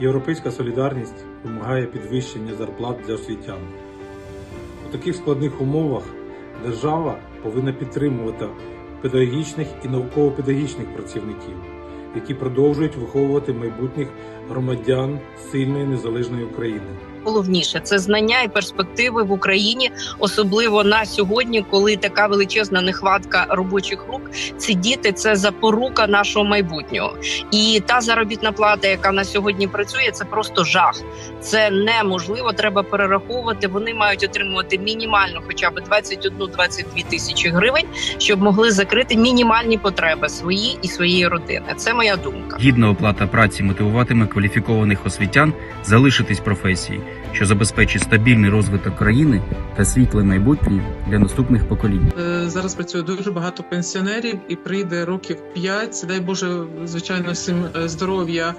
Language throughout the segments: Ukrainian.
Європейська солідарність вимагає підвищення зарплат для освітян. У таких складних умовах держава повинна підтримувати педагогічних і науково-педагогічних працівників, які продовжують виховувати майбутніх громадян сильної незалежної України. Головніше це знання і перспективи в Україні, особливо на сьогодні, коли така величезна нехватка робочих рук. Ці діти це запорука нашого майбутнього. І та заробітна плата, яка на сьогодні працює, це просто жах. Це неможливо. Треба перераховувати. Вони мають отримувати мінімально, хоча б 21-22 тисячі гривень, щоб могли закрити мінімальні потреби свої і своєї родини. Це моя думка. Гідна оплата праці мотивуватиме кваліфікованих освітян залишитись професії, що забезпечить стабільний розвиток країни та світле майбутнє для наступних поколінь. Е, Зараз працює дуже багато пенсіонерів, і прийде років 5, дай Боже, звичайно, всім е, здоров'я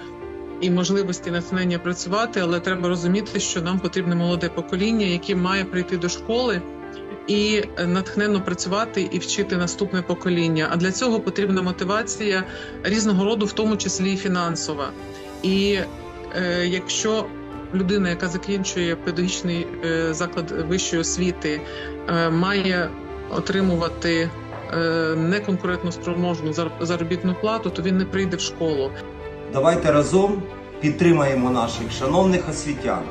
і можливості натхнення працювати, але треба розуміти, що нам потрібне молоде покоління, яке має прийти до школи і е, натхненно працювати і вчити наступне покоління. А для цього потрібна мотивація різного роду, в тому числі і фінансова. І е, якщо людина, яка закінчує педагогічний е, заклад вищої освіти, е, має отримувати е, неконкурентно спроможну зар- заробітну плату, то він не прийде в школу. Давайте разом підтримаємо наших шановних освітян.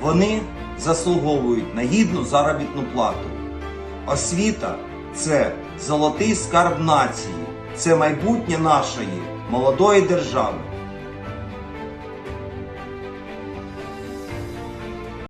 Вони заслуговують на гідну заробітну плату. Освіта це золотий скарб нації, це майбутнє нашої молодої держави.